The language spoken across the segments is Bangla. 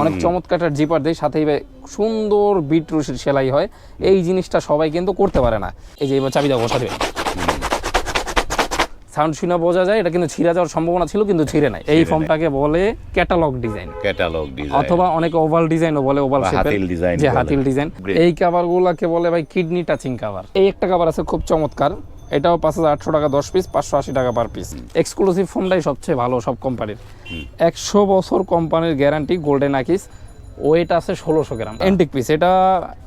অনেক চমৎকার জিপার দেয় সাথে সুন্দর বিটরুশের সেলাই হয়। এই জিনিসটা সবাই কিন্তু করতে পারে না। এই যে এবার চাবিটা বসা দেবে। সাউন্ড শুনে বোঝা যায় এটা কিন্তু ছিঁড়ে যাওয়ার সম্ভাবনা ছিল কিন্তু ছিঁড়ে নাই। এই ফর্মটাকে বলে ক্যাটালগ ডিজাইন ক্যাটালগ ডিজাইন অথবা অনেকে ওভাল ডিজাইনও বলে ওভাল হাতিল design যে হাতিল ডিজাইন. এই কাভারগুলোকে বলে ভাই কিডনি টাচিং কাভার এই একটা কাভার আছে খুব চমৎকার। এটাও পাঁচ হাজার আটশো টাকা দশ পিস পাঁচশো আশি টাকা পার পিস এক্সক্লুসিভ ফোনটাই সবচেয়ে ভালো সব কোম্পানির একশো বছর কোম্পানির গ্যারান্টি গোল্ডেন আকিস ওয়েট আছে ষোলোশো গ্রাম। এন্টিক পিস এটা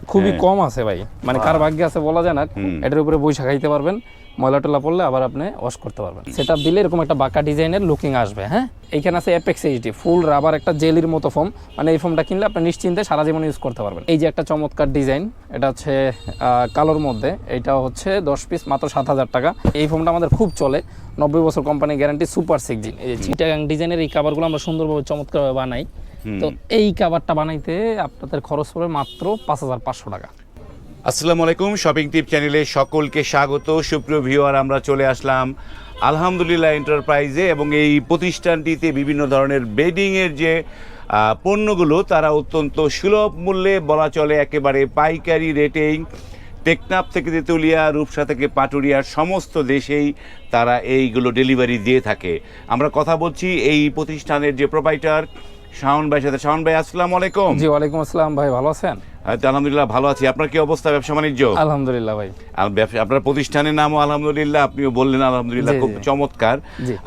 খুবই হ্যাঁ। কম আছে ভাই। মানে কার ভাগ্যে আছে বলা যায় না। এটার উপরে বৈশাখাইতে পারবেন। ময়লা টলা পড়লে আবার আপনি ওয়াশ করতে পারবেন। সেটা দিলে এরকম একটা বাঁকা ডিজাইনের লুকিং আসবে হ্যাঁ? এইখানে আছে অ্যাপেক্স এইচডি ফুল রাবার একটা জেলির মতো ফোম মানে এই ফোমটা কিনলে আপনি নিশ্চিন্তে সারা জীবন ইউজ করতে পারবেন। এই যে একটা চমৎকার ডিজাইন এটা হচ্ছে আহ, কালোর মধ্যে। এটা হচ্ছে দশ পিস মাত্র সাত হাজার টাকা। এই ফোমটা আমাদের খুব চলে। নব্বই বছর কোম্পানি গ্যারান্টি সুপার সিক্সজিন এই যে চিটাগাং ডিজাইনের এই কাভারগুলো আমরা সুন্দরভাবে চমৎকারভাবে বানাই। তো এই কাভারটা বানাইতে আপনাদের খরচ পড়বে মাত্র পাঁচ হাজার পাঁচশো টাকা। আসসালামু আলাইকুম শপিং টিপ চ্যানেলে সকলকে স্বাগত। সুপ্রিয় ভিউয়ার, আমরা চলে আসলাম আলহামদুলিল্লাহ এন্টারপ্রাইজে এবং এই প্রতিষ্ঠানটিতে বিভিন্ন ধরনের বেডিংয়ের যে পণ্যগুলো, তারা অত্যন্ত সুলভ মূল্যে বলা চলে একেবারে পাইকারি রেটেই। টেকনাফ থেকে তেতুলিয়া, রূপসা থেকে পাটুরিয়ার সমস্ত দেশেই তারা এইগুলো ডেলিভারি দিয়ে থাকে। আমরা কথা বলছি এই প্রতিষ্ঠানের যে প্রোপাইটার শাওন ভাইয়ের সাথে। শাওন ভাই আসসালামু আলাইকুম। জি ওয়ালাইকুম আসসালাম ভাই ভালো আছেন? আলহামদুলিল্লাহ ভালো আছি। আপনার কি অবস্থা ব্যবসা বাণিজ্য? আলহামদুলিল্লাহ ভাই। আপনার প্রতিষ্ঠানের নামও আলহামদুলিল্লাহ আপনিও বললেন আলহামদুলিল্লাহ খুব চমৎকার।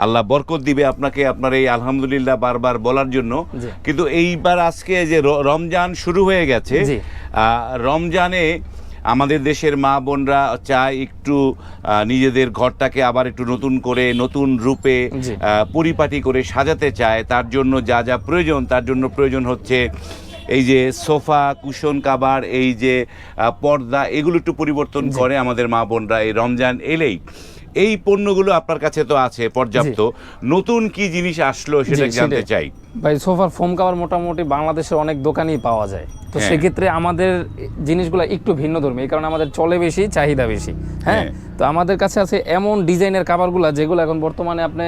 আল্লাহ বরকত দিবে আপনাকে আপনার এই আলহামদুলিল্লাহ বারবার বলার জন্য। কিন্তু এইবার আজকে যে রমজান শুরু হয়ে গেছে রমজানে আমাদের দেশের মা বোনরা চায় একটু নিজেদের ঘরটাকে আবার একটু নতুন করে নতুন রূপে পরিপাটি করে সাজাতে চায়। তার জন্য যা যা প্রয়োজন তার জন্য প্রয়োজন হচ্ছে এই যে সোফা কুশন কাবার এই যে পর্দা এগুলো একটু পরিবর্তন করে আমাদের মা বোনরা এই রমজান এলেই। এই পণ্যগুলো আপনার কাছে তো আছে পর্যাপ্ত। নতুন কি জিনিস আসলো সেটা জানতে চাই। ভাই সোফার ফোম কাভার মোটামুটি বাংলাদেশের অনেক দোকানেই পাওয়া যায়। তো হ্যাঁ। সেক্ষেত্রে আমাদের জিনিসগুলো একটু ভিন্ন ধর্মী এই কারণে আমাদের চলে বেশি চাহিদা বেশি হ্যাঁ? হ্যাঁ। তো আমাদের কাছে আছে এমন ডিজাইনের কাভারগুলো যেগুলো এখন বর্তমানে আপনি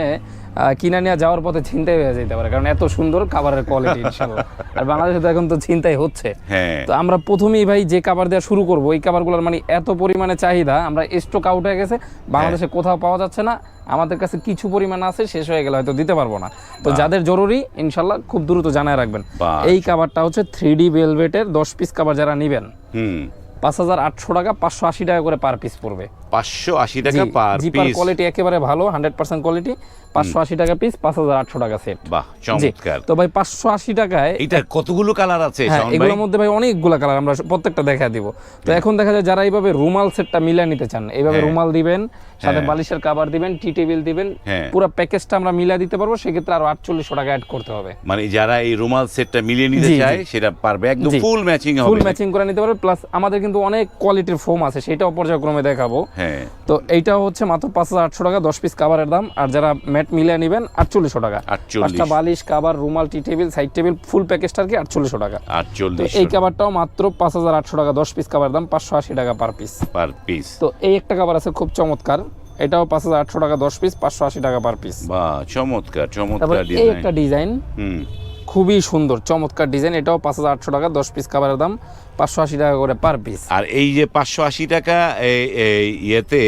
কিনে নিয়ে যাওয়ার পথে ছিনতাই হয়ে যেতে পারে কারণ এত সুন্দর কাভারের কোয়ালিটি ইনশাল্লাহ আর বাংলাদেশে তো এখন তো ছিনতাই হচ্ছে। হ্যাঁ। তো আমরা প্রথমেই ভাই যে কাভার দেওয়া শুরু করব এই কাভারগুলোর মানে এত পরিমাণে চাহিদা আমরা স্টক আউট হয়ে গেছে বাংলাদেশে কোথাও পাওয়া যাচ্ছে না। আমাদের কাছে কিছু পরিমাণ আছে শেষ হয়ে গেলে হয়তো দিতে পারব না। তো যাদের জরুরি ইনশাল্লাহ খুব দ্রুত জানায় রাখবেন। এই কাভারটা হচ্ছে থ্রি ডি ভেলভেটের দশ পিস কাভার যারা নেবেন পাঁচ হাজার আটশো টাকা পাঁচশো আশি টাকা করে পার পিস পড়বে। পাঁচশো আশি টাকা পার জিপার কোয়ালিটি একেবারে ভালো হান্ড্রেড পার্সেন্ট কোয়ালিটি পাঁচশো আশি টাকা পিস পাঁচ হাজার আটশো টাকা সেট বাহ চমৎকার। তো ভাই পাঁচশো আশি টাকায় এইটার কতগুলো কালার আছে হ্যাঁ? এগুলোর মধ্যে ভাই অনেকগুলো কালার আমরা প্রত্যেকটা দেখা দিব। তো এখন দেখা যায় যারা এইভাবে রুমাল সেটটা মিলিয়ে নিতে চান এইভাবে হ্যাঁ। রুমাল দিবেন সাথে হ্যাঁ। বালিশের কাভার দিবেন টি টেবিল দিবেন। পুরো প্যাকেজটা আমরা মিলিয়ে দিতে পারব সেক্ষেত্রে আরও আটচল্লিশশো টাকা অ্যাড করতে হবে। মানে যারা এই রুমাল সেটটা মিলিয়ে নিতে। চায় সেটা পারবে একদম ফুল ম্যাচিং ফুল ম্যাচিং করে নিতে পারবে প্লাস আমাদের কিন্তু অনেক কোয়ালিটির ফোম আছে সেটাও পর্যায়ক্রমে দেখাবো। হ্যাঁ। তো এইটাও হচ্ছে মাত্র পাঁচ হাজার আটশো টাকা দশ পিস কাভারের দাম। আর যারা ম্যাট মিলিয়ে নেবেন আটচল্লিশশো টাকা। 48 পাঁচটা বালিশ কাভার রুমাল tea table side table full প্যাকেজটা আর কি আটচল্লিশশো টাকা। আটচল্লিশ এই কাভারটাও মাত্র পাঁচ হাজার আটশো টাকা দশ পিস কাভার দাম পাঁচশো আশি টাকা পার পিস পার পিস তো এই একটা কাভার আছে খুব চমৎকার। এটাও পাঁচ হাজার আটশো টাকা দশ পিস পাঁচশো আশি টাকা পার পিস বা চমৎকার চমৎকার একটা ডিজাইন হুম। খুবই সুন্দর চমৎকার ডিজাইন। এটাও পাঁচ হাজার আটশো টাকা দশ পিস কাভারের দাম পাঁচশো আশি টাকা করে পার পিস আর এই যে পাঁচশো আশি টাকা ইয়েতে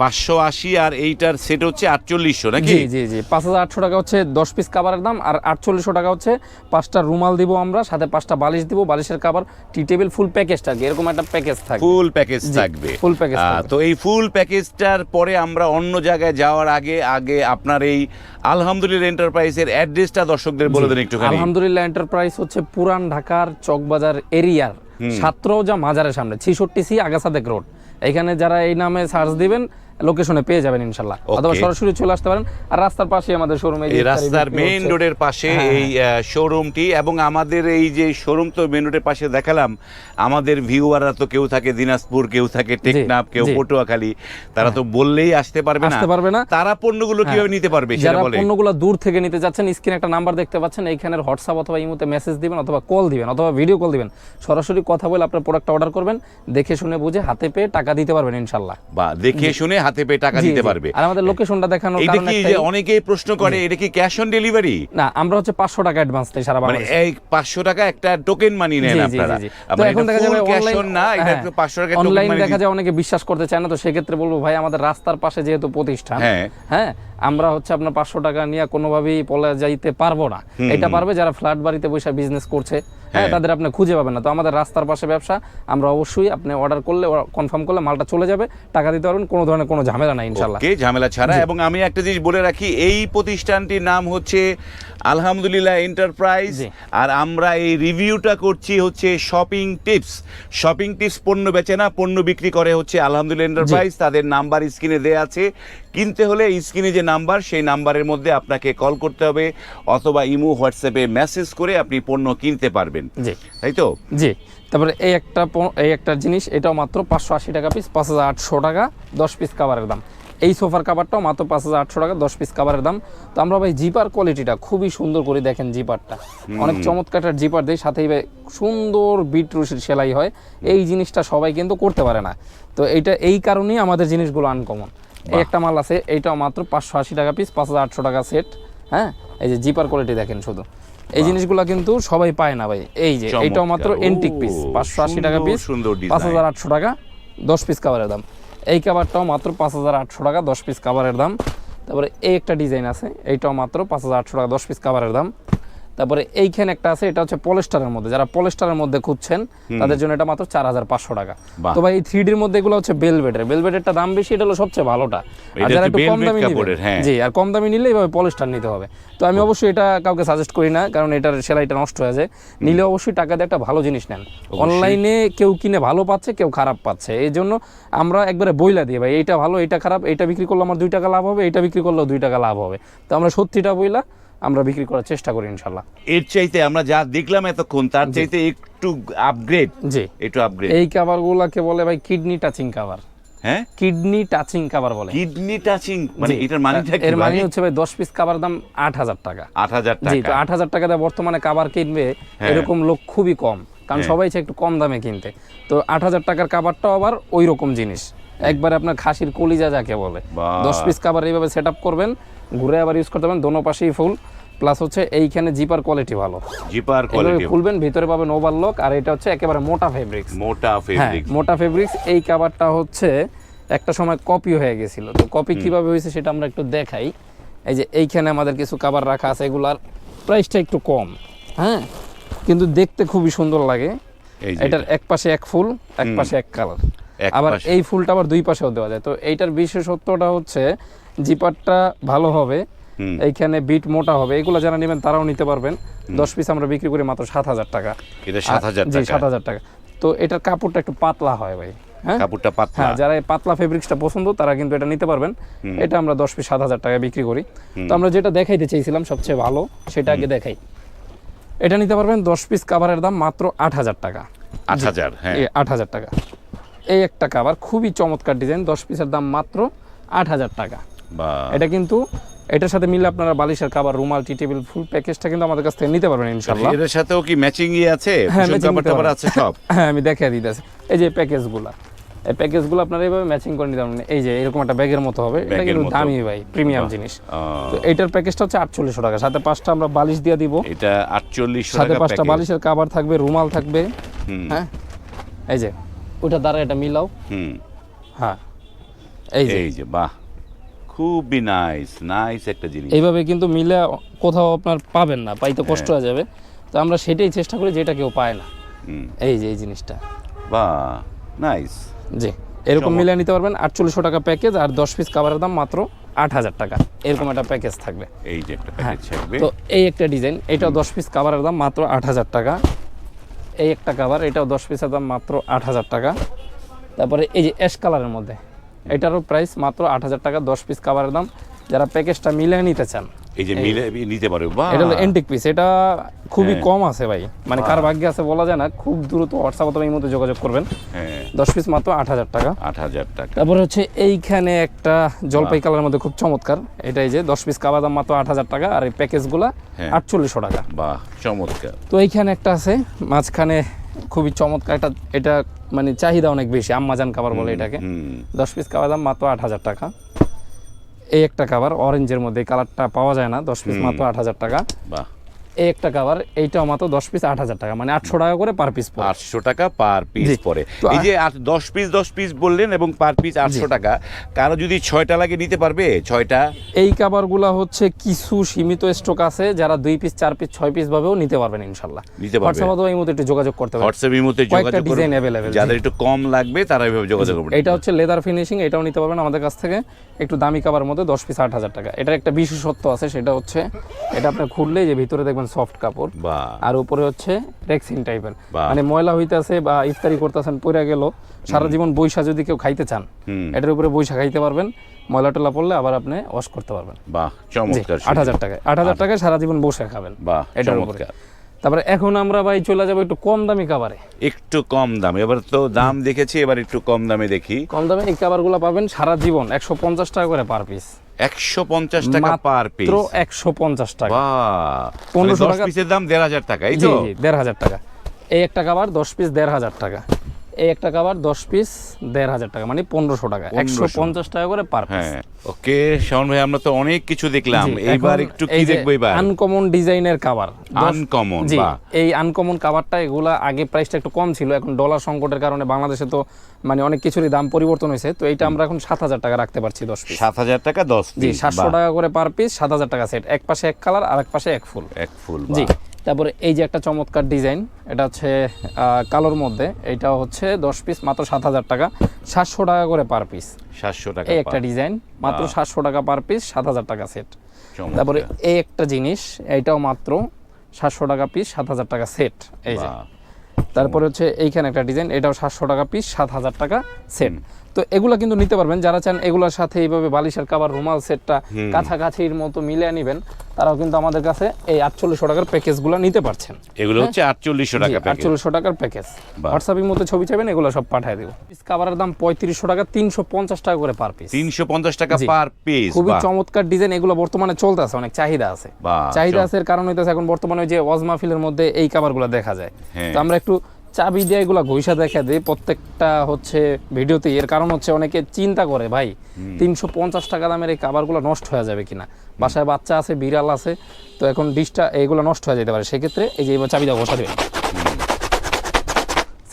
পাঁচশো আশি আর এইটার সেট হচ্ছে আটচল্লিশশো নাকি? জি জি জি পাঁচ হাজার আটশো টাকা হচ্ছে দশ পিস কাভারের দাম আর আটচল্লিশশো টাকা হচ্ছে পাঁচটা রুমাল দিব আমরা সাথে পাঁচটা বালিশ দিব বালিশের কাভার টি টেবিল ফুল প্যাকেজটা এরকম একটা প্যাকেজ থাকে ফুল প্যাকেজ থাকবে। আহ, থাকবে। তো এই ফুল প্যাকেজটার পরে আমরা অন্য জায়গায় যাওয়ার আগে আগে আপনার এই আলহামদুলিল্লাহ এন্টারপ্রাইজের অ্যাড্রেসটা দর্শকদের বলে দেন একটু আলহামদুলিল্লাহ এন্টারপ্রাইজ হচ্ছে পুরান ঢাকার চকবাজার এরিয়ার সাতরোজা মাজারের সামনে ছিষট্টি সি আগাসাদেক রোড এখানে যারা এই নামে সার্চ দিবেন লোকেশনে পেয়ে যাবেন ইনশাল্লাহ। অথবা সরাসরি চলে আসতে পারেন। আর রাস্তার পাশে আমাদের শোরুম এই রাস্তার মেইন রোডের পাশে হ্যাঁ, এই শোরুমটি এবং আমাদের এই যে শোরুম তো মেইন রোডের পাশে দেখালাম আমাদের ভিউয়াররা তো কেউ থাকে দিনাজপুর কেউ থাকে টেকনাফ কেউ পটুয়াখালী তারা তো বললেই আসতে পারবে না। আসতে পারবে না। তারা পণ্যগুলো কীভাবে নিতে পারবে যারা পণ্যগুলো দূর থেকে নিতে যাচ্ছেন স্ক্রিনে একটা নাম্বার দেখতে পাচ্ছেন এইখানের হোয়াটসঅ্যাপ অথবা ইমোতে মেসেজ দিবেন অথবা কল দিবেন অথবা ভিডিও কল দিবেন। সরাসরি কথা বলে আপনার প্রোডাক্ট অর্ডার করবেন দেখে শুনে বুঝে হাতে পেয়ে টাকা দিতে পারবেন ইনশাল্লাহ। বা দেখে শুনে হাতে পেয়ে টাকা দিতে পারবে। আর আমাদের লোকেশনটা দেখানোর এটা কি যে অনেকেই প্রশ্ন করে এটা কি ক্যাশ অন ডেলিভারি না আমরা হচ্ছে পাঁচশো টাকা অ্যাডভান্স দেই সারা মানে এই পাঁচশো টাকা একটা টোকেন মানি নেন আপনারা। মানে এখন দেখা যাবে অনলাইন না এটা একটু পাঁচশো টাকা টোকেন অনলাইন মানি দেখা যায় অনেকে বিশ্বাস করতে চায় না তো সেক্ষেত্রে বলব ভাই আমাদের রাস্তার পাশে যেহেতু প্রতিষ্ঠান হ্যাঁ। হ্যাঁ আমরা হচ্ছে আপনার পাঁচশো টাকা নিয়ে কোনোভাবেই পলে যাইতে পারব না। এটা পারবে যারা ফ্ল্যাট বাড়িতে বসে বিজনেস করছে। হ্যাঁ হ্যাঁ। তাদের আপনি খুঁজে পাবেন না। তো আমাদের রাস্তার পাশে ব্যবসা আমরা অবশ্যই আপনি অর্ডার করলে কনফার্ম করলে মালটা চলে যাবে টাকা দিতে পারবেন কোনো ধরনের কোনো ঝামেলা নাই ইনশাল্লাহ ঝামেলা ছাড়া। এবং আমি একটা জিনিস বলে রাখি এই প্রতিষ্ঠানটির নাম হচ্ছে আলহামদুলিল্লাহ এন্টারপ্রাইজ আর আমরা এই রিভিউটা করছি হচ্ছে শপিং টিপস শপিং টিপস পণ্য বেচে না পণ্য বিক্রি করে হচ্ছে আলহামদুলিল্লাহ এন্টারপ্রাইজ তাদের নাম্বার স্ক্রিনে দেওয়া আছে। কিনতে হলে স্ক্রিনে যে নাম্বার সেই নাম্বারের মধ্যে আপনাকে কল করতে হবে অথবা ইমো হোয়াটসঅ্যাপে মেসেজ করে আপনি পণ্য কিনতে পারবেন। জি। তাই তো? জি। তারপরে এই একটা এই একটা জিনিস এটাও মাত্র পাঁচশো আশি টাকা পিস পাঁচ হাজার আটশো টাকা দশ পিস কাভারের দাম। এই সোফার কাভারটাও মাত্র পাঁচ হাজার আটশো টাকা দশ পিস কাভারের দাম। তো আমরা ভাই জিপার কোয়ালিটিটা খুবই সুন্দর করে দেখেন জিপারটা। অনেক চমৎকার একটা জিপার দেয় সাথেই ভাই সুন্দর বিট রুশির সেলাই হয়। এই জিনিসটা সবাই কিন্তু করতে পারে না। তো এইটা এই কারণেই আমাদের জিনিসগুলো আনকমন এই একটা মাল আছে এইটাও মাত্র পাঁচশো আশি টাকা পিস পাঁচ হাজার আটশো টাকা সেট হ্যাঁ? এই যে জিপার কোয়ালিটি দেখেন শুধু। এই জিনিসগুলো কিন্তু সবাই পায় না ভাই। এই যে এইটাও মাত্র। এন্টিক পিস পাঁচশো আশি টাকা পিস পাঁচ হাজার আটশো টাকা দশ পিস কাভারের দাম। এই কাভারটাও মাত্র পাঁচ হাজার আটশো টাকা দশ পিস কাভারের দাম। তারপরে এই একটা ডিজাইন আছে এইটাও মাত্র পাঁচ হাজার আটশো টাকা দশ পিস কাভারের দাম। তারপরে এইখানে একটা আছে এটা হচ্ছে পলেস্টারের মধ্যে। যারা পলেস্টারের মধ্যে খুঁজছেন তাদের জন্য এটা মাত্র চার হাজার পাঁচশো টাকা। তো ভাই এই থ্রি ডির মধ্যে এগুলো হচ্ছে বেলভেটের। বেলভেটেরটা দাম বেশি এটা হলো সবচেয়ে ভালোটা। আর যারা একটু কম দামি নিবে। হ্যাঁ। জি আর কম দামি নিলে এইভাবে পলিস্টার নিতে হবে। তো আমি অবশ্যই এটা কাউকে সাজেস্ট করি না কারণ এটার সেলাইটা নষ্ট হয়ে যায়। নিলে অবশ্যই টাকা দিয়ে একটা ভালো জিনিস নেন। অনলাইনে কেউ কিনে ভালো পাচ্ছে কেউ খারাপ পাচ্ছে। এই জন্য আমরা একবারে বইলা দিই ভাই এইটা ভালো এটা খারাপ এটা বিক্রি করলে আমার দুই টাকা লাভ হবে এটা বিক্রি করলেও দুই টাকা লাভ হবে। তো আমরা সত্যিটা বইলা আমরা বিক্রি করার চেষ্টা করি ইনশাল্লাহ এর চাইতে আমরা যা দেখলাম এতক্ষণ তার চাইতে একটু আপগ্রেড জি। একটু আপগ্রেড এই কাভারগুলোকে বলে ভাই কিডনি টাচিং কাভার হ্যাঁ? কিডনি টাচিং কাভার বলে। কিডনি টাচিং মানে এটার মানিটা কি এর মানে হচ্ছে ভাই দশ পিস কাভার দাম আট হাজার টাকা। আট হাজার জি তো টাকা। আট হাজার টাকা দিয়ে বর্তমানে কাবার কিনবে হ্যাঁ। এরকম লোক খুবই কম। কারণ হ্যাঁ। সবাই চায় একটু কম দামে কিনতে। তো আট হাজার টাকার কাবারটাও আবার ওই রকম জিনিস একবারে আপনার খাসির কলিজা যাকে বলে। বাহ। দশ পিস কাবার এইভাবে সেট আপ করবেন ঘুরে আবার ইউজ করতে পারেন দোনো পাশেই ফুল প্লাস হচ্ছে এইখানে জিপার কোয়ালিটি ভালো। জিপার কোয়ালিটি খুলবেন ভিতরে পাবেন ওভারলক আর এটা হচ্ছে একেবারে মোটা ফেব্রিক্স মোটা হ্যাঁ ফেব্রিক মোটা ফেব্রিক্স এই কাবারটা হচ্ছে একটা সময় কপি হয়ে গেছিল। তো কপি কীভাবে হয়েছে সেটা আমরা একটু দেখাই। এই যে এইখানে আমাদের কিছু কাবার রাখা আছে এগুলার প্রাইসটা একটু কম। হ্যাঁ কিন্তু দেখতে খুবই সুন্দর লাগে। এটার এক পাশে এক ফুল এক পাশে এক কালার আবার এই ফুলটা আবার দুই পাশেও দেওয়া যায়। তো এইটার বিশেষত্বটা হচ্ছে জিপারটা ভালো হবে এইখানে বিট মোটা হবে এগুলো যারা নেবেন তারাও নিতে পারবেন। দশ পিস আমরা বিক্রি করি মাত্র সাত হাজার টাকা। জি টাকা। সাত হাজার টাকা। তো এটার কাপড়টা একটু পাতলা হয় ভাই হ্যাঁ? কাপড়টা পাতলা। হ্যাঁ যারা পাতলা ফেব্রিক্সটা পছন্দ তারা কিন্তু এটা নিতে পারবেন। এটা আমরা দশ পিস সাত হাজার টাকা বিক্রি করি। তো আমরা যেটা দেখাইতে চাইছিলাম সবচেয়ে ভালো সেটা আগে দেখাই। এটা নিতে পারবেন দশ পিস কাভারের দাম মাত্র আট হাজার টাকা। আট হাজার হ্যাঁ। আট হাজার টাকা। এই একটা কাভার খুবই চমৎকার ডিজাইন দশ পিসের দাম মাত্র আট হাজার টাকা। এটা কিন্তু এটার সাথে মিলে আপনারা বালিশের কাভার রুমাল টি টেবিল ফুল প্যাকেজটা কিন্তু আমাদের কাছ থেকে নিতে পারবেন ইনশাল্লাহ এটার সাথেও কি ম্যাচিং ই আছে? হ্যাঁ, নিতে টাপড় পারবেন। আছে সব। হ্যাঁ আমি দেখিয়ে দিতেছি। এই যে প্যাকেজগুলো এই প্যাকেজগুলো আপনারা এইভাবে ম্যাচিং করে নিতে পারবেন। এই যে এরকম একটা ব্যাগের মতো হবে। এটা কিন্তু দামি ভাই প্রিমিয়াম জিনিস। তো এইটার প্যাকেজটা হচ্ছে আটচল্লিশশো টাকা। সাথে পাঁচটা আমরা বালিশ দিয়ে দিব। এটা আটচল্লিশশো সাথে পাঁচটা বালিশের কাভার থাকবে রুমাল থাকবে। হ্যাঁ? এই যে ওইটা দ্বারা এটা মিলাও। হুম। হ্যাঁ। এই যে। এই যে বাহ। খুবই নাইস নাইস একটা জিনিস। এইভাবে কিন্তু মিলে কোথাও আপনার পাবেন না পাইতে কষ্ট হ্যাঁ। হয়ে যাবে। তো আমরা সেটাই চেষ্টা করি যেটা কেউ পায় না। এই যে এই জিনিসটা। বা নাইস জি এরকম মিলে নিতে পারবেন আটচল্লিশশো টাকা প্যাকেজ আর দশ পিস কাভারের দাম মাত্র আট হাজার টাকা। এরকম একটা প্যাকেজ থাকবে। এই যে একটা হ্যাঁ প্যাকেজ থাকবে। তো এই একটা ডিজাইন এটাও দশ পিস কাভারের দাম মাত্র আট হাজার টাকা। এই একটা কাভার এটাও দশ পিসের দাম মাত্র আট হাজার টাকা। তারপরে এই যে অ্যাশ কালারের মধ্যে। এটারও প্রাইস মাত্র আট হাজার টাকা দশ পিস কাভারের দাম। যারা প্যাকেজটা মিলে নিতে চান। এই যে মিলে নিতে পারবে এটা হলো এন্টিক পিস এটা খুবই হ্যাঁ। কম আছে ভাই। মানে কার ভাগ্যে আছে বলা যায় না খুব দ্রুত হোয়াটসঅ্যাপ অথবা এই মধ্যে যোগাযোগ করবেন। হ্যাঁ। দশ পিস মাত্র আট হাজার টাকা। আট হাজার টাকা। তারপরে হচ্ছে এইখানে একটা জলপাই কালারের মধ্যে খুব চমৎকার। এটাই যে দশ পিস কাবা দাম মাত্র আট হাজার টাকা আর এই প্যাকেজগুলা। আটচল্লিশশো টাকা। বাহ চমৎকার। তো এইখানে একটা আছে মাঝখানে খুবই চমৎকার একটা এটা মানে চাহিদা অনেক বেশি আম্মাজান খাবার বলে এটাকে। দশ পিস খাবার দাম মাত্র আট হাজার টাকা। এই একটা খাবার অরেঞ্জের মধ্যে কালারটা পাওয়া যায় না দশ পিস মাত্র আট হাজার টাকা। বাহ। এই একটা কাবার এইটাও মাত্র দশ পিস আট হাজার টাকা। মানে আটশো টাকা করে পার পিস আটশো টাকা পার পিস পরে এই যে দশ পিস দশ পিস বললেন এবং পার পিস আটশো টাকা কারও যদি ছয়টা লাগে নিতে পারবে? ছয়টা? এই কাবারগুলা হচ্ছে কিছু সীমিত স্টক আছে যারা দুই পিস চার পিস ছয় পিস ভাবেও নিতে পারবেন ইনশাল্লাহ। নিতে পারবে। হোয়াটসঅ্যাপ এই মধ্যে একটু যোগাযোগ করতে পারবেন হোয়াটসঅ্যাপ মধ্যে কয়েকটা যোগাযোগ করুন। ডিজাইন অ্যাভেলেবেল যাদের একটু কম লাগবে তারা এভাবে যোগাযোগ করবেন। এটা হচ্ছে লেদার ফিনিশিং এটাও নিতে পারবেন আমাদের কাছ থেকে। একটু দামি কাবার মধ্যে দশ পিস আট হাজার টাকা। এটার একটা বিশেষত্ব আছে সেটা হচ্ছে এটা আপনি খুললে যে ভিতরে দেখবেন সফট কাপড়। আর উপরে হচ্ছে রেক্সিন টাইপের মানে ময়লা হইতেছে বা ইফতারি করতেছেন পরে গেল সারা জীবন বৈশা যদি কেউ খাইতে চান এটার উপরে বৈশা খাইতে পারবেন ময়লা টলা পড়লে আবার আপনি ওয়াশ করতে পারবেন। বাহ চমৎকার আট হাজার টাকায় আট হাজার টাকায় সারা জীবন বসে খাবেন। বাহ এটার উপরে। চমৎকার। তারপরে এখন আমরা ভাই চলে যাব একটু কম দামি খাবারে। একটু কম দাম। এবার তো দাম দেখেছি এবার একটু কম দামে দেখি। কম দামে এই খাবারগুলা পাবেন সারা জীবন একশো পঞ্চাশ টাকা করে পার পিস একশো পঞ্চাশ টাকা পার পিস একশো পঞ্চাশ টাকা। পনেরোশো টাকা- পিসের দাম দেড় হাজার টাকা এই তো? দেড় হাজার টাকা। এই একটা খাবার দশ পিস দেড় হাজার টাকা। এই একটা কাবার দশ পিস দেড় হাজার টাকা মানে পনেরোশো টাকা একশো পঞ্চাশ টাকা করে পার পিস হ্যাঁ। ওকে শাওন ভাই আমরা তো অনেক কিছু দেখলাম। এইবার একটু কি দেখব এবার? আনকমন ডিজাইনের কাবার আনকমন জি এই আনকমন কাভারটা এগুলা আগে প্রাইসটা একটু কম ছিল এখন ডলার সংকটের কারণে বাংলাদেশে তো মানে অনেক কিছুরই দাম পরিবর্তন হয়েছে তো এইটা আমরা এখন সাত হাজার টাকা রাখতে পারছি দশ পিস সাত হাজার টাকা দশ জি পিস সাতশো টাকা করে পার পিস সাত হাজার টাকা সেট এক পাশে এক কালার আর এক পাশে এক ফুল এক ফুল জি। তারপরে এই যে একটা চমৎকার ডিজাইন এটা হচ্ছে কালোর মধ্যে এইটাও হচ্ছে দশ পিস মাত্র সাত হাজার টাকা সাতশো টাকা করে পার পিস সাতশো টাকা এই একটা ডিজাইন মাত্র সাতশো টাকা পার পিস সাত হাজার টাকা সেট তারপরে এই একটা জিনিস এইটাও মাত্র সাতশো টাকা পিস সাত হাজার টাকা সেট এই যে। তারপরে হচ্ছে এইখানে একটা ডিজাইন এটাও সাতশো টাকা পিস সাত হাজার টাকা সেট তো এগুলো কিন্তু নিতে পারবেন। যারা চান এগুলোর সাথে এইভাবে বালিশের কাবার রুমাল সেটটা কাছাকাছির মতো মিলিয়ে নেবেন তারাও কিন্তু আমাদের কাছে এই আটচল্লিশশো টাকার প্যাকেজগুলো নিতে পারছেন। এগুলো হচ্ছে আটচল্লিশশো টাকা আটচল্লিশশো টাকার প্যাকেজ। হোয়াটসঅ্যাপের মতো ছবি চাইবেন এগুলো সব পাঠিয়ে দেবো। পিস কাভারের দাম পঁয়ত্রিশশো টাকা তিনশো পঞ্চাশ টাকা করে পার পিস তিনশো পঞ্চাশ টাকা। পার পিস খুবই চমৎকার ডিজাইন এগুলো বর্তমানে চলতেছে অনেক চাহিদা আছে। চাহিদা আছে কারণ হইতেছে এখন বর্তমানে যে ওয়াজ মাহফিলের মধ্যে এই কাভারগুলো দেখা যায়। হ্যাঁ। তো আমরা একটু চাবি দিয়ে এগুলো ঘুষা দেখা দেয় প্রত্যেকটা হচ্ছে ভিডিওতে। এর কারণ হচ্ছে অনেকে চিন্তা করে ভাই তিনশো পঞ্চাশ টাকা দামের এই কাবারগুলো নষ্ট হয়ে যাবে কিনা? বাসায় বাচ্চা আছে বিড়াল আছে তো এখন ডিশটা এইগুলো নষ্ট হয়ে যেতে পারে। সেক্ষেত্রে এই যে এবার চাবি দেওয়া ঘষা দেবেন।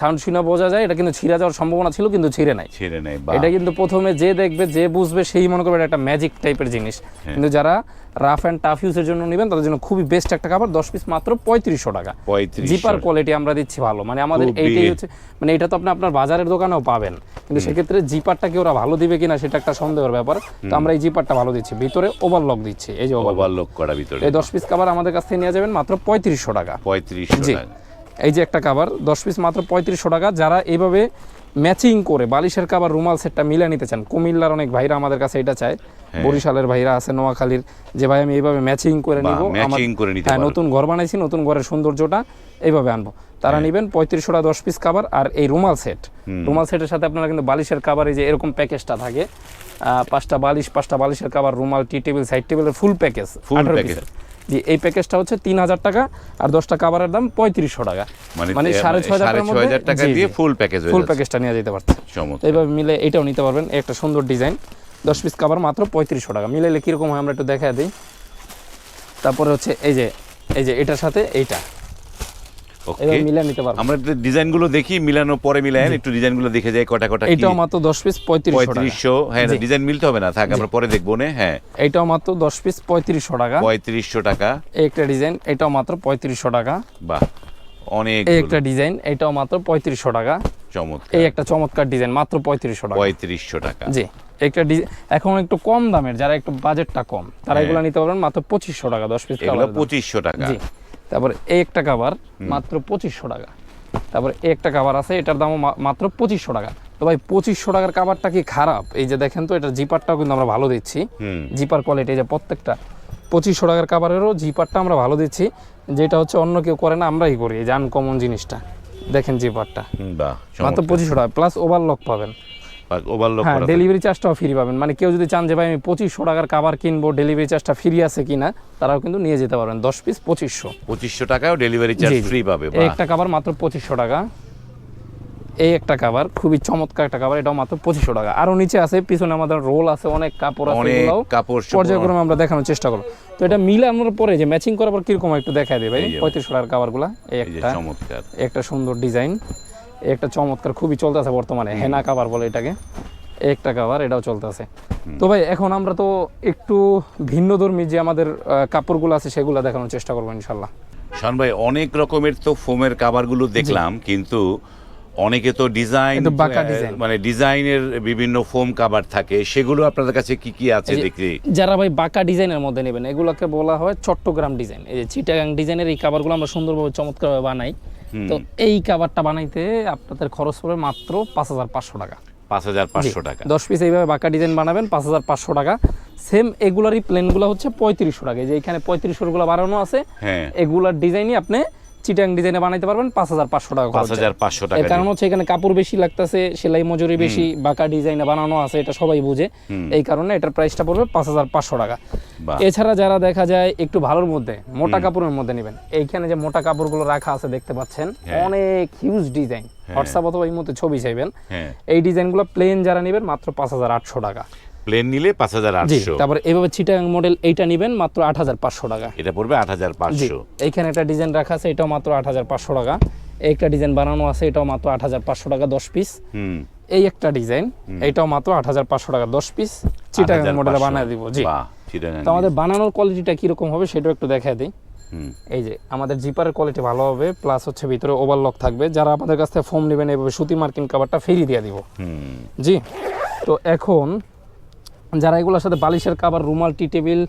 সাউন্ড শুনে বোঝা যায় এটা কিন্তু ছিঁড়ে যাওয়ার সম্ভাবনা ছিল কিন্তু ছিঁড়ে নাই। ছেড়ে নেই এটা কিন্তু প্রথমে যে দেখবে যে বুঝবে সেই মনে করবে একটা ম্যাজিক টাইপের জিনিস। কিন্তু যারা রাফ অ্যান্ড টাফ ইউজের জন্য নেবেন তাদের জন্য খুবই বেস্ট একটা কাপড় দশ পিস মাত্র পঁয়ত্রিশশো টাকা। পঁয়ত্রিশ জিপার কোয়ালিটি আমরা দিচ্ছি ভালো। মানে আমাদের এইটাই হচ্ছে মানে এটা তো আপনি আপনার বাজারের দোকানেও পাবেন। কিন্তু সেক্ষেত্রে জিপারটা কি ওরা ভালো দিবে কিনা সেটা একটা সন্দেহের ব্যাপার। তো আমরা এই জিপারটা ভালো দিচ্ছি। ভিতরে ওভারলক দিচ্ছি। এই যে ওভারলক করা ভিতরে। এই দশ পিস কাবার আমাদের কাছ থেকে নিয়ে যাবেন মাত্র পঁয়ত্রিশশো টাকা। পঁয়ত্রিশশো জি। টাকা। এই যে একটা কাবার দশ পিস মাত্র পঁয়ত্রিশশো টাকা। যারা এইভাবে ম্যাচিং করে বালিশের কাবার রুমাল সেটটা মিলে নিতে চান কুমিল্লার অনেক ভাইরা আমাদের কাছে এটা চায়। বরিশালের ভাইরা আছে নোয়াখালীর। যে ভাই আমি এইভাবে ম্যাচিং করে নিব হ্যাঁ নতুন ঘর বানাইছি নতুন ঘরের সৌন্দর্যটা এইভাবে আনব। তারা হ্যাঁ। নেবেন পঁয়ত্রিশশো টাকা দশ পিস কাবার আর এই রুমাল সেট রুমাল সেটের সাথে আপনারা কিন্তু বালিশের কাবার এই যে এরকম প্যাকেজটা থাকে আহ, পাঁচটা বালিশ পাঁচটা বালিশের কাবার রুমাল টি টেবিল সাইড টেবিলের ফুল প্যাকেজ Full package। জি এই প্যাকেজটা হচ্ছে তিন হাজার টাকা আর দশটা কাভারের দাম পঁয়ত্রিশশো টাকা। মানে মানে সাড়ে ছয় হাজার টাকা দিয়ে ফুল প্যাকেজ ফুল প্যাকেজটা নিয়ে যেতে পারছে এইভাবে মিলে এটাও নিতে পারবেন একটা সুন্দর ডিজাইন। দশ পিস কাভার মাত্র পঁয়ত্রিশশো টাকা। মিলাইলে কীরকম হয় আমরা একটু দেখা দিই। তারপরে হচ্ছে এই যে এই যে এটার সাথে এইটা। ওকে মিলে নিতে পারব। আমরা ডিজাইনগুলো দেখি মিলানো পরে মিলায়েন একটু ডিজাইনগুলো দেখে যাই কটা কটা কি? মাত্র দশ পিস পঁয়ত্রিশশো টাকা। পঁয়ত্রিশশো হ্যাঁ ডিজাইন মিলতে হবে না থাক আমরা পরে দেখব না হ্যাঁ। মাত্র পিস টাকা। টাকা। এই একটা ডিজাইন এটাও মাত্র পঁয়ত্রিশশো টাকা। বাহ অনেক এই একটা ডিজাইন এটাও মাত্র পঁয়ত্রিশশো টাকা। চমৎকার। এই একটা চমৎকার ডিজাইন মাত্র টাকা। পঁয়ত্রিশশো টাকা। জি একটা ডিজাইন এখন একটু কম দামের যারা একটু বাজেটটা কম তারা হ্যাঁ। এগুলো নিতে পারবেন মাত্র পঁচিশশো টাকা দশ পিস এগুলো পঁচিশশো টাকা। জি। তারপরে এই একটা কাভার মাত্র পঁচিশশো টাকা। তারপরে এই একটা কাভার আছে এটার দামও মাত্র পঁচিশশো টাকা। তো ভাই পঁচিশশো টাকার কাভারটা কি খারাপ? এই যে দেখেন তো এটা জিপারটাও কিন্তু আমরা ভালো দিচ্ছি। জিপার কোয়ালিটি যে প্রত্যেকটা। পঁচিশশো টাকার কাভারেরও জিপারটা আমরা ভালো দিচ্ছি। যেটা হচ্ছে অন্য কেউ করে না আমরাই করি এই যে আনকমন জিনিসটা। দেখেন জিপারটা। মাত্র পঁচিশশো টাকা প্লাস ওভারলক পাবেন। ওভারলোক হ্যাঁ ডেলিভারি চার্জটাও ফ্রি পাবেন। মানে কেউ যদি চান যে ভাই আমি পঁচিশশো টাকার কাবার কিনবো ডেলিভারি চার্জটা ফ্রি আছে কিনা? তারাও কিন্তু নিয়ে যেতে পারবেন। দশ পিস পঁচিশশো। পঁচিশশো টাকাও ডেলিভারি চার্জ। ফ্রি পাবে এই একটা কাবার মাত্র পঁচিশশো টাকা। এই একটা কাবার খুবই চমৎকার একটা কাবার এটাও মাত্র পঁচিশশো টাকা। আরও নিচে আছে পিছনে আমাদের রোল আছে অনেক কাপড় আছে এগুলাও। কাপড়। পর্যায়ক্রমে আমরা দেখানোর চেষ্টা করব। তো এটা মিলানোর পরে যে ম্যাচিং করার পর কীরকম একটু দেখায় দেবে পঁয়ত্রিশশো টাকার কাবারগুলা এই এই একটা। চমৎকার। একটা সুন্দর ডিজাইন। একটা চমৎকার খুবই চলতেছে বর্তমানে। হেনা কাভার বলে এটাকে। একটা কাভার এটাও চলতেছে। তো ভাই এখন আমরা তো একটু ভিন্নধর্মী যে আমাদের কাপড়গুলো আছে সেগুলো দেখানোর চেষ্টা করব ইনশাল্লাহ। শান ভাই অনেক রকমের তো ফোমের কাভারগুলো দেখলাম কিন্তু অনেকে তো ডিজাইন। মানে ডিজাইনের বিভিন্ন ফোম কাভার থাকে সেগুলো আপনাদের কাছে কি কি আছে দেখি যারা ভাই বাঁকা ডিজাইনের মধ্যে নেবেন এগুলোকে বলা হয় চট্টগ্রাম ডিজাইন এই যে চিটাগাং ডিজাইনের এই কাভারগুলো আমরা সুন্দরভাবে চমৎকারভাবে বানাই। তো এই কাভারটা বানাইতে আপনাদের খরচ পড়বে মাত্র পাঁচ হাজার পাঁচশো টাকা। পাঁচ হাজার পাঁচশো টাকা। দশ পিস এইভাবে বাঁকা ডিজাইন বানাবেন পাঁচ হাজার পাঁচশো টাকা। সেম এগুলারই প্লেনগুলো হচ্ছে পঁয়ত্রিশশো টাকা। যে এখানে পঁয়ত্রিশশোগুলো বানানো আছে হ্যাঁ। এগুলার ডিজাইনই আপনি চিটাং ডিজাইনে বানাইতে পারবেন পাঁচ হাজার পাঁচশো টাকা পাঁচ হাজার পাঁচশো টাকা কারণ হচ্ছে এখানে কাপড় বেশি লাগতেছে সেলাই মজুরি বেশি বাঁকা ডিজাইনে বানানো আছে এটা সবাই বুঝে। এই কারণে এটার প্রাইসটা পড়বে পাঁচ হাজার পাঁচশো টাকা। এছাড়া যারা দেখা যায় একটু ভালোর মধ্যে মোটা কাপড়ের মধ্যে নেবেন। এইখানে যে মোটা কাপড়গুলো রাখা আছে দেখতে পাচ্ছেন হ্যাঁ। অনেক হিউজ ডিজাইন হোয়াটসঅ্যাপ অথবা এই মধ্যে ছবি চাইবেন। হ্যাঁ। এই ডিজাইনগুলো প্লেন যারা নেবেন মাত্র পাঁচ হাজার আটশো টাকা। প্লেন নিলে পাঁচ হাজার আটশো। তারপরে এভাবে চিটাং মডেল এইটা নেবেন মাত্র আট হাজার পাঁচশো টাকা। এটা পড়বে আট হাজার পাঁচশো। এইখানে একটা ডিজাইন রাখা আছে এটাও মাত্র আট হাজার পাঁচশো টাকা। একটা ডিজাইন বানানো আছে এটাও মাত্র আট হাজার পাঁচশো টাকা দশ পিস এই একটা ডিজাইন এটাও মাত্র আট হাজার পাঁচশো টাকা দশ পিস 8,500 মডেলে বানিয়ে দিব জি। তো আমাদের বানানোর কোয়ালিটিটা কীরকম হবে সেটাও একটু দেখা দিই। হুম। এই যে আমাদের জিপারের কোয়ালিটি ভালো হবে প্লাস হচ্ছে ভিতরে ওভারলক থাকবে। যারা আমাদের কাছ থেকে ফোম নেবেন এভাবে সুতি মার্কিন কাভারটা ফ্রি দিয়ে দিব। হুম। জি তো এখন যারা এগুলোর সাথে বালিশের কাবার রুমাল টি টেবিল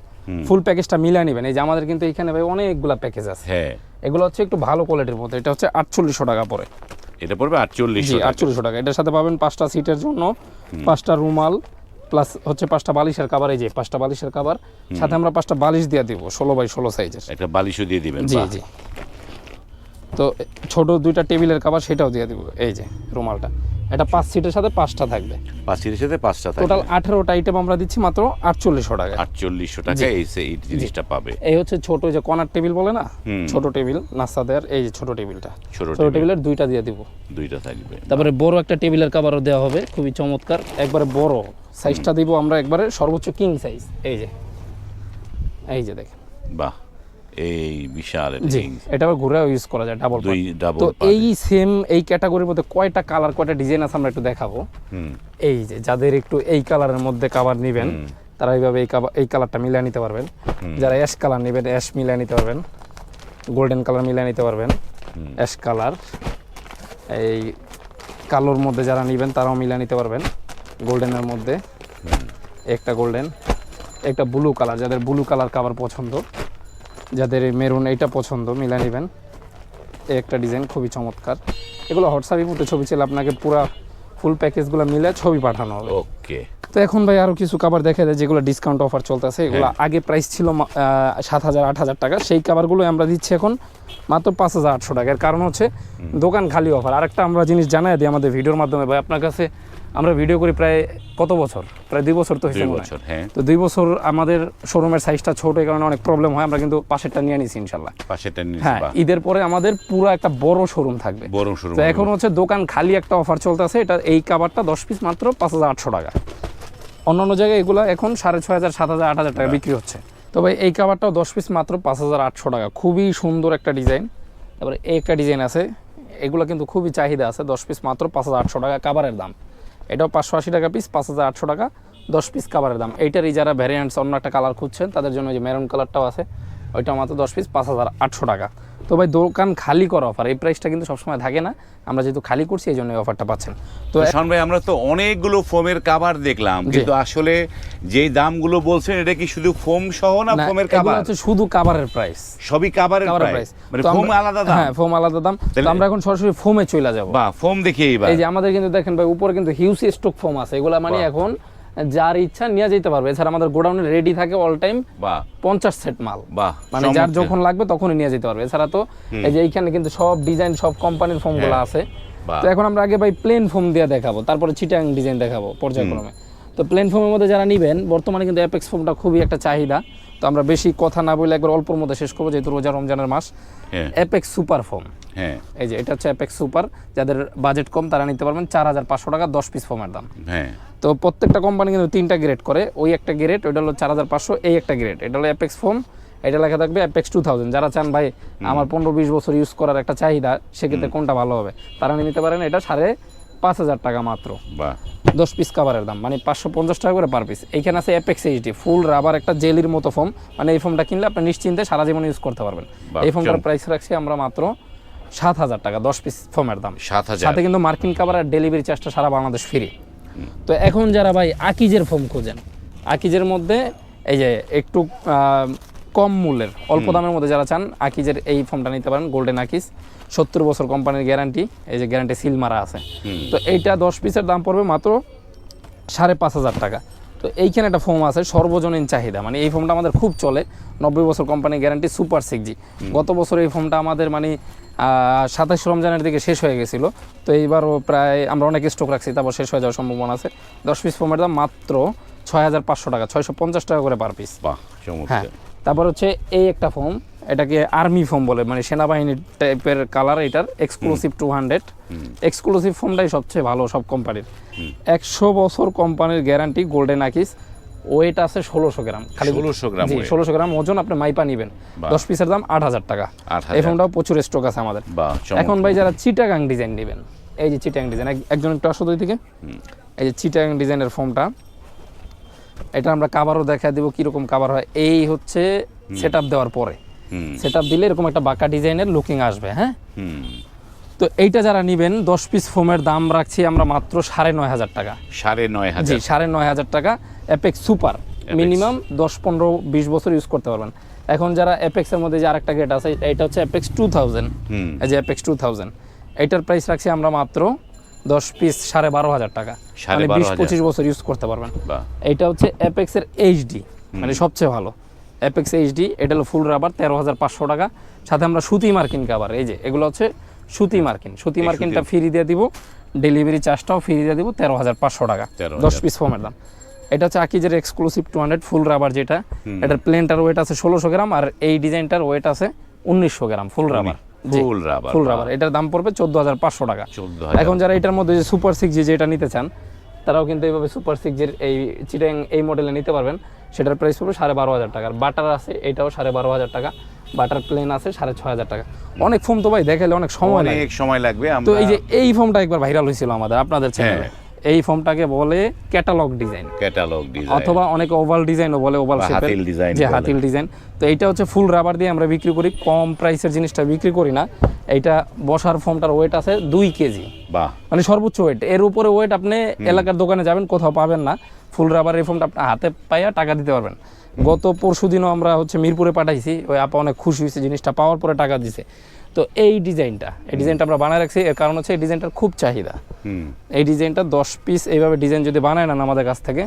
ফুল প্যাকেজটা মিলিয়ে নেবেন। এই যে আমাদের কিন্তু এখানে ভাই অনেকগুলা প্যাকেজ আছে। হ্যাঁ। এগুলো হচ্ছে একটু ভালো কোয়ালিটির মধ্যে। এটা হচ্ছে আটচল্লিশশো টাকা পরে এটা পড়বে আটচল্লিশশো আটচল্লিশশো টাকা। এটার সাথে পাবেন পাঁচটা সিটের জন্য পাঁচটা রুমাল প্লাস হচ্ছে পাঁচটা বালিশের কাবার এই যে পাঁচটা বালিশের কাবার সাথে আমরা পাঁচটা বালিশ দিয়ে দিব ষোলো বাই ষোলো সাইজের একটা বালিশও দিয়ে দিবেন জি জি। তো ছোট দুইটা টেবিলের কাবার সেটাও দিয়ে দিব এই যে রুমালটা। এটা পাঁচ সিটের সাথে পাঁচটা থাকবে। পাঁচ সিটের সাথে পাঁচটা থাকে টোটাল আঠেরোটা আইটেম আমরা দিচ্ছি মাত্র আটচল্লিশশো টাকা আটচল্লিশশো টাকা এই এই জিনিসটা পাবে। এই হচ্ছে ছোট যে কর্নার টেবিল বলে না। ছোট টেবিল নাস্তা দেওয়ার এই যে ছোট টেবিলটা ছোট টেবিলের দুইটা দিয়ে দিব। দুইটা থাকবে। তারপরে বড় একটা টেবিলের কাভারও দেওয়া হবে খুবই চমৎকার। একবারে বড় সাইজটা দিব আমরা একবারে সর্বোচ্চ কিং সাইজ এই যে। এই যে দেখেন। বাহ। এই বিশাল এটা জি। এটা আবার ঘুরে ইউজ করা যায় ডাবল দুই ডাবল তো এই সেম এই ক্যাটাগরির মধ্যে কয়টা কালার কয়টা ডিজাইন আছে আমরা একটু দেখাবো। হুম। এই যে যাদের একটু এই কালারের মধ্যে কাভার নেবেন তারা এইভাবে এই এই কালারটা মিলিয়ে নিতে পারবেন। যারা অ্যাশ কালার নেবেন অ্যাশ মিলিয়ে নিতে পারবেন। গোল্ডেন কালার মিলিয়ে নিতে পারবেন। অ্যাশ কালার এই কালোর মধ্যে যারা নেবেন তারাও মিলিয়ে নিতে পারবেন। গোল্ডেনের মধ্যে। একটা গোল্ডেন একটা ব্লু কালার যাদের ব্লু কালার কাভার পছন্দ। যাদের মেরুন এইটা পছন্দ মিলিয়ে নেবেন এই একটা ডিজাইন খুবই চমৎকার। এগুলো হোয়াটসঅ্যাপে মতো ছবি ছিল আপনাকে পুরো ফুল প্যাকেজগুলো মিলে ছবি পাঠানো হবে। ওকে তো এখন ভাই আরও কিছু কাবার দেখা যায় যেগুলো ডিসকাউন্ট অফার চলতেছে। এগুলো আগে প্রাইস ছিল সাত হাজার আট হাজার টাকা। সেই কাবারগুলো আমরা দিচ্ছি এখন মাত্র পাঁচ হাজার আটশো টাকার কারণ হচ্ছে দোকান খালি অফার আরেকটা আমরা জিনিস জানাই দিই আমাদের ভিডিওর মাধ্যমে। ভাই আপনার কাছে আমরা ভিডিও করি প্রায় কত বছর? প্রায় দুই বছর তো হয়েছে বছর হ্যাঁ। তো দুই বছর আমাদের শোরুমের সাইজটা ছোট এই কারণে অনেক প্রবলেম হয় আমরা কিন্তু পাশেরটা নিয়ে নিছি ইনশাল্লাহ পাশেরটা নিয়েছি হ্যাঁ ঈদের পরে আমাদের পুরো একটা বড় শোরুম থাকবে। বড় শুরু তো এখন হচ্ছে দোকান খালি একটা অফার চলতেছে এটা এই কাবারটা দশ পিস মাত্র পাঁচ হাজার আটশো টাকা। অন্যান্য জায়গায় এগুলো এখন সাড়ে ছয় হাজার সাত হাজার আট হাজার টাকা বিক্রি হচ্ছে। তবে এই কাবারটাও দশ পিস মাত্র পাঁচ হাজার আটশো টাকা। খুবই সুন্দর একটা ডিজাইন তারপরে এই একটা ডিজাইন আছে এগুলো কিন্তু খুবই চাহিদা আছে দশ পিস মাত্র পাঁচ হাজার আটশো টাকা কাবারের দাম। এটাও পাঁচশো আশি টাকা পিস পাঁচ হাজার আটশো টাকা, দশ পিস কাবারের দাম। এইটারই যারা ভ্যারিয়েন্টস অন্য একটা কালার খুঁজছেন, তাদের জন্য যে মেরুন কালারটাও আছে, ওইটা মাত্র দশ পিস পাঁচ হাজার আটশো টাকা। তো ভাই দোকান খালি করা অফার এই প্রাইসটা কিন্তু সবসময় থাকে না। আমরা যেহেতু খালি করছি এই জন্য এই অফারটা পাচ্ছেন। তো শান ভাই আমরা তো অনেকগুলো ফোমের কাভার দেখলাম কিন্তু আসলে যেই দামগুলো বলছেন এটা কি শুধু ফোম সহ না ফোমের কাভার হচ্ছে শুধু কাভারের প্রাইস সবই কাভারের প্রাইস মানে ফোম আলাদা দাম? হ্যাঁ ফোম আলাদা দাম। তো আমরা এখন সরাসরি ফোমে চলে যাব। বাহ ফোম দেখি এইবার। এই যে আমাদের কিন্তু দেখেন ভাই উপরে কিন্তু হিউজ স্টক ফোম আছে। এগুলা মানে এখন যার ইচ্ছা নিয়ে যেতে পারবে। এছাড়া আমাদের গোডাউনে রেডি থাকে অল টাইম পঞ্চাশ সেট মাল। বাহ মানে যার যখন লাগবে তখনই নিয়ে যেতে পারবে। এছাড়া তো এই যে এইখানে কিন্তু সব ডিজাইন সব কোম্পানির ফোমগুলো হ্যাঁ। আছে। তো এখন আমরা আগে ভাই প্লেন ফোম দিয়ে দেখাবো। তারপরে চিটাং ডিজাইন দেখাবো পর্যায়ক্রমে। তো প্লেন ফোমের মধ্যে যারা নিবেন বর্তমানে কিন্তু অ্যাপেক্স ফোমটা খুবই একটা চাহিদা। তো আমরা বেশি কথা না বলে একবার অল্পর মধ্যে শেষ করব যেহেতু রোজা রমজানের মাস। অ্যাপেক্স সুপার ফোম হ্যাঁ। এই যে এটা হচ্ছে অ্যাপেক্স সুপার যাদের বাজেট কম তারা নিতে পারবেন চার হাজার পাঁচশো টাকা দশ পিস ফোমের দাম। হ্যাঁ। তো প্রত্যেকটা কোম্পানি কিন্তু তিনটা গ্রেড করে। ওই একটা গ্রেড ওইটা হলো চার হাজার পাঁচশো এই একটা গ্রেড এটা হলো অ্যাপেক্স ফোম এটা লেখা থাকবে অ্যাপেক্স টু থাউজেন্ড যারা চান ভাই আমার পনেরো বিশ বছর ইউজ করার একটা চাহিদা সেক্ষেত্রে কোনটা ভালো হবে? তারা নিতে পারেন এটা সাড়ে পাঁচ হাজার টাকা মাত্র। দশ পিস কাভারের দাম মানে পাঁচশো পঞ্চাশ টাকা করে পার পিস এইখানে আছে অ্যাপেক্স এইচডি ফুল রাবার একটা জেলির মতো ফোম মানে এই ফোমটা কিনলে আপনি নিশ্চিন্তে সারা জীবন ইউজ করতে পারবেন। এই ফোমটার চমৎকার। প্রাইস রাখছি আমরা মাত্র সাত হাজার টাকা দশ পিস ফোমের দাম। সাত হাজার। সাথে কিন্তু মার্কিন কাভার আর ডেলিভারি চার্জটা সারা বাংলাদেশ ফ্রি তো এখন যারা ভাই আকিজের ফোম খোঁজেন আকিজের মধ্যে এই যে একটু আহ, কম মূল্যের অল্প দামের মধ্যে যারা চান আকিজের এই ফোমটা নিতে পারেন গোল্ডেন আকিজ সত্তর বছর কোম্পানির গ্যারান্টি এই যে গ্যারান্টি সিল মারা আছে। তো এইটা দশ পিসের দাম পড়বে মাত্র সাড়ে পাঁচ হাজার টাকা। তো এইখানে একটা ফোম আছে সর্বজনীন চাহিদা। মানে এই ফোমটা আমাদের খুব চলে। নব্বই বছর কোম্পানি গ্যারান্টি সুপার সিক্স জি গত বছর এই ফোমটা আমাদের মানে সাতাশ রমজানের দিকে শেষ হয়ে গেছিল। তো এইবারও প্রায় আমরা অনেক স্টক রাখছি তারপর শেষ হয়ে যাওয়ার সম্ভাবনা আছে। দশ পিস ফোমের দাম মাত্র ছয় হাজার পাঁচশো টাকা ছয়শো পঞ্চাশ টাকা করে পার পিস বা হ্যাঁ তারপর হচ্ছে এই একটা ফোম এটাকে আর্মি ফোম বলে মানে সেনাবাহিনীর টাইপের কালার এটার এক্সক্লুসিভ টু হান্ড্রেড এক্সক্লুসিভ ফোমটাই সবচেয়ে ভালো সব কোম্পানির একশো বছর কোম্পানির গ্যারান্টি গোল্ডেন আকিস ওয়েট আছে ষোলোশো গ্রাম 1600 গ্রাম জি ষোলোশো গ্রাম ওজন আপনি মাইপা নিবেন। দশ পিসের দাম আট হাজার টাকা। 8,000 এই ফোনটাও প্রচুর স্টক আছে আমাদের। এখন ভাই যারা চিটাগাং ডিজাইন নেবেন এই যে চিটাং ডিজাইন একজন একটু আসো দুই থেকে এই যে চিটাগাং ডিজাইনের ফোমটা এটা আমরা কাভারও দেখা দিব কীরকম কাভার হয়। এই হচ্ছে সেট দেওয়ার পরে। সেট দিলে এরকম একটা বাঁকা ডিজাইনের লুকিং আসবে হ্যাঁ? তো এইটা যারা নেবেন দশ পিস ফোমের দাম রাখছি আমরা মাত্র সাড়ে নয় হাজার টাকা। সাড়ে নয় হাজার। সাড়ে নয় হাজার টাকা। অ্যাপেক্স সুপার মিনিমাম দশ পনেরো বিশ বছর ইউজ করতে পারবেন। এখন যারা অ্যাপেক্সের মধ্যে যে আরেকটা গেট আছে এটা হচ্ছে অ্যাপেক্স টু থাউজেন্ড এই যে অ্যাপেক্স টু থাউজেন্ড এইটার প্রাইস রাখছি আমরা মাত্র দশ পিস সাড়ে বারো হাজার টাকা। সাড়ে মানে বিশ। পঁচিশ বছর ইউজ করতে পারবেন। এইটা হচ্ছে অ্যাপেক্সের এইচডি মানে সবচেয়ে ভালো। অ্যাপেক্স এইচডি এটা হলো ফুল রাবার তেরো হাজার পাঁচশো টাকা। সাথে আমরা সুতি মার্কিন কাবার এই যে এগুলো হচ্ছে সুতি মার্কিন। সুতি মার্কিনটা ফ্রি দিয়ে দিব ডেলিভারি চার্জটাও ফ্রি দিয়ে দিব তেরো হাজার পাঁচশো টাকা। দশ পিস ফোমের দাম। এটা হচ্ছে আকিজের exclusive two hundred full rubber যেটা। এটার প্লেনটার ওয়েট আছে ষোলোশো গ্রাম আর এই ডিজাইনটার ওয়েট আছে উনিশশো gram full rubber full rubber full rubber এটার দাম পড়বে চোদ্দ হাজার পাঁচশো টাকা। এখন যারা এটার মধ্যে যে সুপার সিক্স যেটা নিতে চান তারাও কিন্তু এইভাবে সুপার সিক্স এর এই চিটাং এই মডেলে নিতে পারবেন। সেটার প্রাইস পড়বে সাড়ে বারো হাজার টাকার বাটার আছে এটাও সাড়ে বারো হাজার টাকা। বাটার প্লেন আছে সাড়ে ছয় হাজার টাকা। অনেক ফোম তো ভাই দেখালে অনেক সময় অনেক সময় লাগবে তো এই যে এই ফোমটা একবার ভাইরাল হয়েছিল আমাদের আপনাদের চ্যানেলে। এই ফোমটাকে বলে ক্যাটালগ ডিজাইন ক্যাটালগ ডিজাইন অথবা অনেকে ওভাল ডিজাইনও বলে ওভাল শেপের হাতিল design যে হাতিল ডিজাইন তো এইটা হচ্ছে ফুল রাবার দিয়ে আমরা বিক্রি করি কম প্রাইসের জিনিসটা বিক্রি করি না। এইটা বসার ফোমটার ওয়েট আছে দুই কেজি। বাহ। মানে সর্বোচ্চ ওয়েট এর উপরে ওয়েট আপনি এলাকার দোকানে যাবেন কোথাও পাবেন না। ফুল রাবার এই ফোনটা আপনি হাতে পাইয়া টাকা দিতে পারবেন। গত পরশু দিনও আমরা হচ্ছে মিরপুরে পাঠাইছি ওই আপা অনেক খুশি হয়েছে জিনিসটা পাওয়ার পরে টাকা দিছে। তো এই ডিজাইনটা এই ডিজাইনটা আমরা বানায় রাখছি। এর কারণ হচ্ছে এই ডিজাইনটার খুব চাহিদা। এই ডিজাইনটা দশ পিস এইভাবে ডিজাইন যদি বানায় নেন আমাদের কাছ থেকে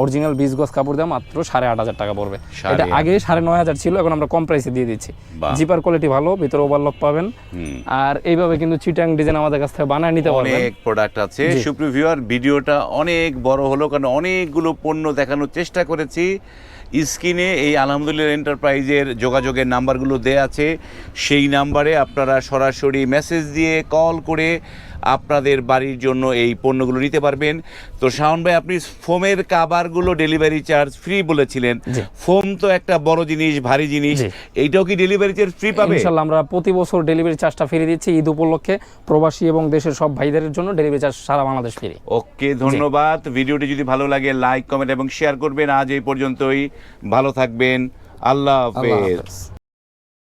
অরিজিনাল বিশ গজ কাপড় দেওয়া মাত্র সাড়ে আট হাজার টাকা পড়বে। এটা আগে সাড়ে নয় হাজার ছিল এখন আমরা কম প্রাইসে দিয়ে দিচ্ছি। জিপার কোয়ালিটি ভালো ভিতরে ওভারলক পাবেন। আর এইভাবে কিন্তু চিটাং ডিজাইন আমাদের কাছ থেকে বানায় নিতে পারবেন। অনেক প্রোডাক্ট আছে। সুপ্রিয় ভিউয়ার ভিডিওটা অনেক বড় হলো কারণ অনেকগুলো পণ্য দেখানোর চেষ্টা করেছি। স্ক্রিনে এই আলহামদুলিল্লাহ এন্টারপ্রাইজের যোগাযোগের নাম্বারগুলো দেয়া আছে। সেই নাম্বারে আপনারা সরাসরি মেসেজ দিয়ে কল করে আপনাদের বাড়ির জন্য এই পণ্যগুলো নিতে পারবেন। তো শাওন ভাই আপনি ফোমের কাবারগুলো ডেলিভারি চার্জ ফ্রি বলেছিলেন। ফোম তো একটা বড় জিনিস ভারী জিনিস। এইটাও কি ডেলিভারি চার্জ ফ্রি পাবে? ইনশাল্লাহ আমরা প্রতি বছর ডেলিভারি চার্জটা ফিরে দিচ্ছি ঈদ উপলক্ষে। প্রবাসী এবং দেশের সব ভাইদের জন্য ডেলিভারি চার্জ সারা বাংলাদেশ ফ্রি। ওকে ধন্যবাদ। ভিডিওটি যদি ভালো লাগে লাইক কমেন্ট এবং শেয়ার করবেন। আজ এই পর্যন্তই। ভালো থাকবেন। আল্লাহ হাফেজ।